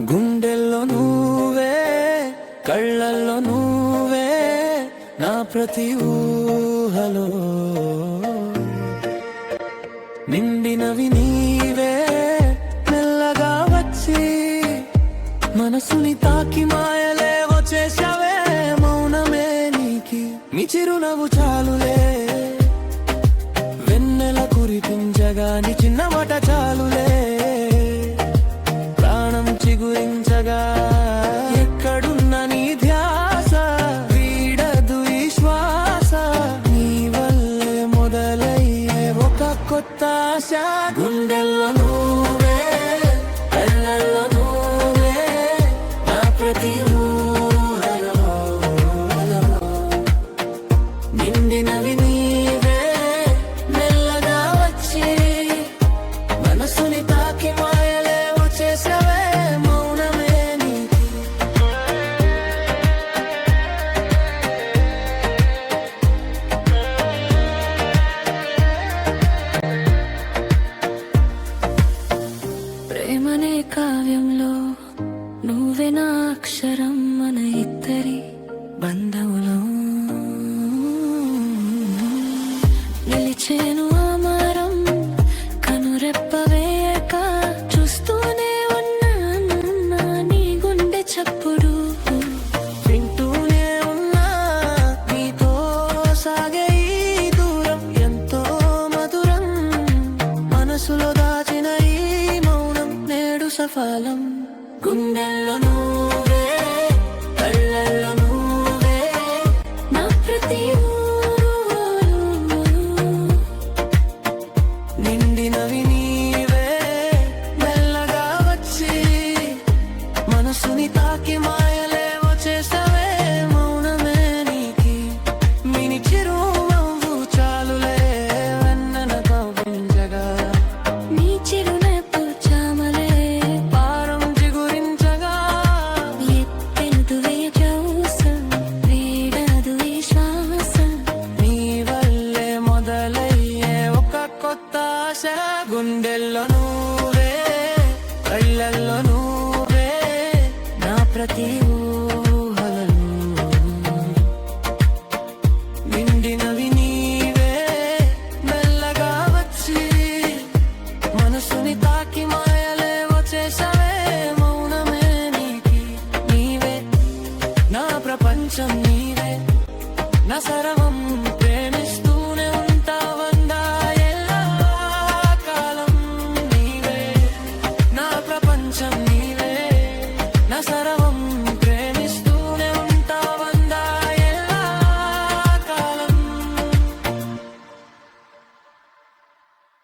గుండెల్లో నువ్వే కళ్ళల్లో నువ్వే నా ప్రతి ఊహలో. నిండినవి నీవే మెల్లగా వచ్చి మనసుని తాకి మాయలే వచ్చేసావే మౌనమే నీకి. మీ చిరునవ్వు చాలులే. వెన్నెల కురిపించగాని చిన్న మాట చాలులే. కొత్త ఆశ గుండెల్లో నువ్వే కళ్ళల్లో ప్రేమనే కావ్యంలో నువ్వే నా అక్షరం మన ఇద్దరి బంధములో. నిలిచేను సఫలం. గుండెల్లో నువ్వే కళ్ళల్లో నువ్వే. నా ప్రతి నిండినవి నీవే మెల్లగా వచ్చి మనసుని తాకి మా గుండెల్లో నువ్వే కళ్ళల్లో నువ్వే నా ప్రతి ఊహలలో నిండినవి నీవే మెల్లగా వచ్చి మనసుని తాకి మాయలేవో చేసావే మౌనమే నీకి నీవే. నా ప్రపంచం నీవే నా సరం